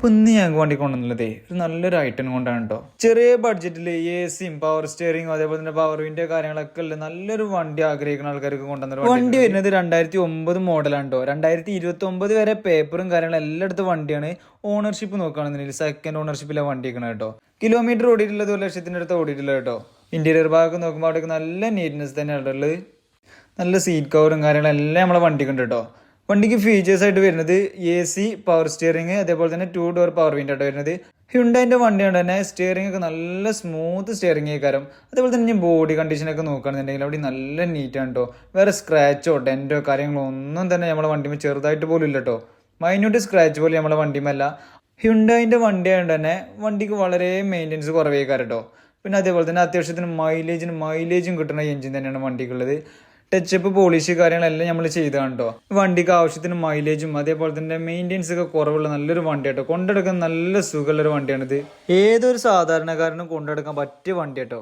അപ്പോൾ ഇന്ന് ഞാൻ വണ്ടി കൊണ്ടുവന്നുള്ളത് ഒരു നല്ലൊരു ഐറ്റം കൊണ്ടാണ് കേട്ടോ ചെറിയ ബഡ്ജറ്റിൽ എ സിയും പവർ സ്റ്റിയറിംഗും അതേപോലെ തന്നെ പവർ വിൻഡോ കാര്യങ്ങളൊക്കെ ഉള്ള നല്ലൊരു വണ്ടി ആഗ്രഹിക്കുന്ന ആൾക്കാർക്ക് കൊണ്ടുവന്ന വണ്ടി വരുന്നത് രണ്ടായിരത്തി ഒമ്പത് മോഡലാണ് കേട്ടോ രണ്ടായിരത്തി ഇരുപത്തി ഒമ്പത് വരെ പേപ്പറും കാര്യങ്ങളും എല്ലായിടത്തും വണ്ടിയാണ് ഓണർഷിപ്പ് നോക്കുകയാണെന്നുണ്ടെങ്കിൽ സെക്കൻഡ് ഓണർഷിപ്പിലെ വണ്ടി നിൽക്കണം കേട്ടോ കിലോമീറ്റർ ഓടിയിട്ടുള്ളത് ഒരു ലക്ഷത്തിന്റെ അടുത്ത് ഓടിയിട്ടില്ല കേട്ടോ ഇന്റീരിയർ ഭാഗം നോക്കുമ്പോൾ അവിടെ നല്ല നീറ്റ്നെസ് തന്നെയാണ് ഉള്ളത്. നല്ല സീറ്റ് കവറും കാര്യങ്ങളും എല്ലാം നമ്മളെ വണ്ടിക്കുണ്ട് കേട്ടോ വണ്ടിക്ക് ഫീച്ചേഴ്സ് ആയിട്ട് വരുന്നത് എ സി പവർ സ്റ്റിയറിംഗ് അതേപോലെ തന്നെ ടു ഡോർ പവർ വിൻഡോ ആയിട്ട് വരുന്നത്. ഹ്യുണ്ടൈന്റെ വണ്ടിയാണ് തന്നെ സ്റ്റിയറിംഗ് ഒക്കെ നല്ല സ്മൂത്ത് സ്റ്റിയറിംഗ് ആയിക്കാരം. അതേപോലെ തന്നെ ബോഡി കണ്ടീഷനൊക്കെ നോക്കുകയാണെന്നുണ്ടെങ്കിൽ അവിടെ നല്ല നീറ്റാണ് കേട്ടോ വേറെ സ്ക്രാച്ചോ ഡെന്റോ കാര്യങ്ങളോ ഒന്നും തന്നെ നമ്മളെ വണ്ടിമേ ചെറുതായിട്ട് പോലും ഇല്ല കേട്ടോ മൈന്യൂട്ട് സ്ക്രാച്ച് പോലും നമ്മളെ വണ്ടിമല്ല ഹ്യുണ്ടായിന്റെ വണ്ടി ആയതുകൊണ്ട് തന്നെ വണ്ടിക്ക് വളരെ മെയിന്റനൻസ് കുറവേക്കാരട്ടോ പിന്നെ അതേപോലെ തന്നെ അത്യാവശ്യത്തിന് മൈലേജിന് മൈലേജും കിട്ടുന്ന എഞ്ചിൻ തന്നെയാണ് വണ്ടിക്കുള്ളത്. ടച്ചപ്പ് പോളിഷ് കാര്യങ്ങളെല്ലാം നമ്മൾ ചെയ്തതാണ് കേട്ടോ വണ്ടിക്ക് ആവശ്യത്തിന് മൈലേജും അതേപോലെ തന്നെ മെയിന്റെനൻസ് ഒക്കെ കുറവുള്ള നല്ലൊരു വണ്ടി കേട്ടോ കൊണ്ടെടുക്കാൻ നല്ല സുഖമുള്ളൊരു വണ്ടിയാണിത് ഏതൊരു സാധാരണക്കാരനും കൊണ്ടെടുക്കാൻ പറ്റിയ വണ്ടി കേട്ടോ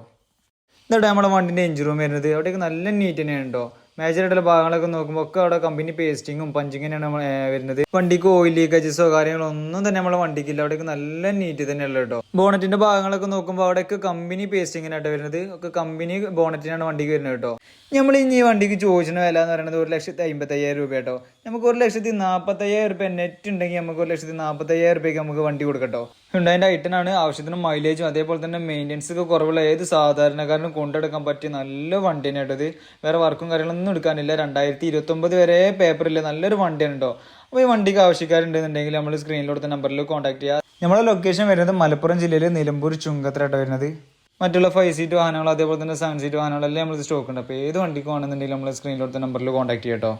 നമ്മുടെ വണ്ടിന്റെ എഞ്ചിൻ റൂം വരുന്നത്. അവിടെയൊക്കെ നല്ല നീറ്റ് തന്നെയാണ് കേട്ടോ മേജർ ആയിട്ടുള്ള ഭാഗങ്ങളൊക്കെ നോക്കുമ്പോൾ ഒക്കെ അവിടെ കമ്പനി പേസ്റ്റിങ്ങും പഞ്ചിങ്ങനെയാണ് നമ്മൾ വരുന്നത്. വണ്ടിക്ക് ഓയിൽ ലീക്കേജസോ കാര്യങ്ങളോ ഒന്നും തന്നെ നമ്മളെ വണ്ടിക്കില്ല. അവിടെയൊക്കെ നല്ല നീറ്റ് തന്നെയുള്ള കേട്ടോ ബോണറ്റിന്റെ ഭാഗങ്ങളൊക്കെ നോക്കുമ്പോൾ അവിടെയൊക്കെ കമ്പനി പേസ്റ്റിങ്ങിനായിട്ട് വരുന്നത്. ഒക്കെ കമ്പനി ബോണറ്റിനാണ് വണ്ടിക്ക് വരുന്നത് കേട്ടോ നമ്മൾ ഇനി ഈ വണ്ടിക്ക് ചോദിച്ചിന് വില എന്ന് പറയുന്നത് ഒരു ലക്ഷത്തി അമ്പത്തയ്യായിരം രൂപ കേട്ടോ നമുക്ക് ഒരു ലക്ഷത്തി നാൽപ്പത്തയ്യായിരം രൂപ നെറ്റ് ഉണ്ടെങ്കിൽ നമുക്ക് ഒരു ലക്ഷത്തി നാൽപ്പത്തയ്യായിരം രൂപയ്ക്ക് നമുക്ക് വണ്ടി കൊടുക്കട്ടോ ഹുണ്ടായിന്റെ ഐറ്റനാണ് ആവശ്യത്തിന് മൈലേജും അതേപോലെ തന്നെ മെയിന്റെനൻസ് ഒക്കെ കുറവുള്ള ഏത് സാധാരണക്കാരനും കൊണ്ടെടുക്കാൻ പറ്റിയ നല്ല വണ്ടിയാണ് കേട്ടത് വേറെ വർക്കും കാര്യങ്ങളൊന്നും എടുക്കാനില്ല. രണ്ടായിരത്തി ഇരുപത്തൊമ്പത് വരെ പേപ്പറിൽ നല്ലൊരു വണ്ടിയാണ് കേട്ടോ അപ്പോൾ ഈ വണ്ടിക്ക് ആവശ്യക്കാരുണ്ടെന്നുണ്ടെങ്കിൽ നമ്മൾ സ്ക്രീനിൽ കൊടുത്ത നമ്പറിൽ കോൺടാക്ട് ചെയ്യുക നമ്മുടെ ലൊക്കേഷൻ വരുന്നത് മലപ്പുറം ജില്ലയിൽ നിലമ്പൂർ ചുങ്കത്തരായിട്ട് വരുന്നത്. മറ്റുള്ള ഫൈവ് സീറ്റ് വാഹനങ്ങൾ അതേപോലെ തന്നെ സെവൻ സീറ്റ് വാഹനങ്ങളെല്ലാം നമ്മൾ സ്റ്റോക്ക് ഉണ്ട്. അപ്പോൾ ഏത് വണ്ടിക്ക് വേണമെന്നുണ്ടെങ്കിൽ നമ്മൾ സ്ക്രീനിൽ കൊടുത്ത നമ്പറിൽ കോൺടാക്ട് ചെയ്യാം കേട്ടോ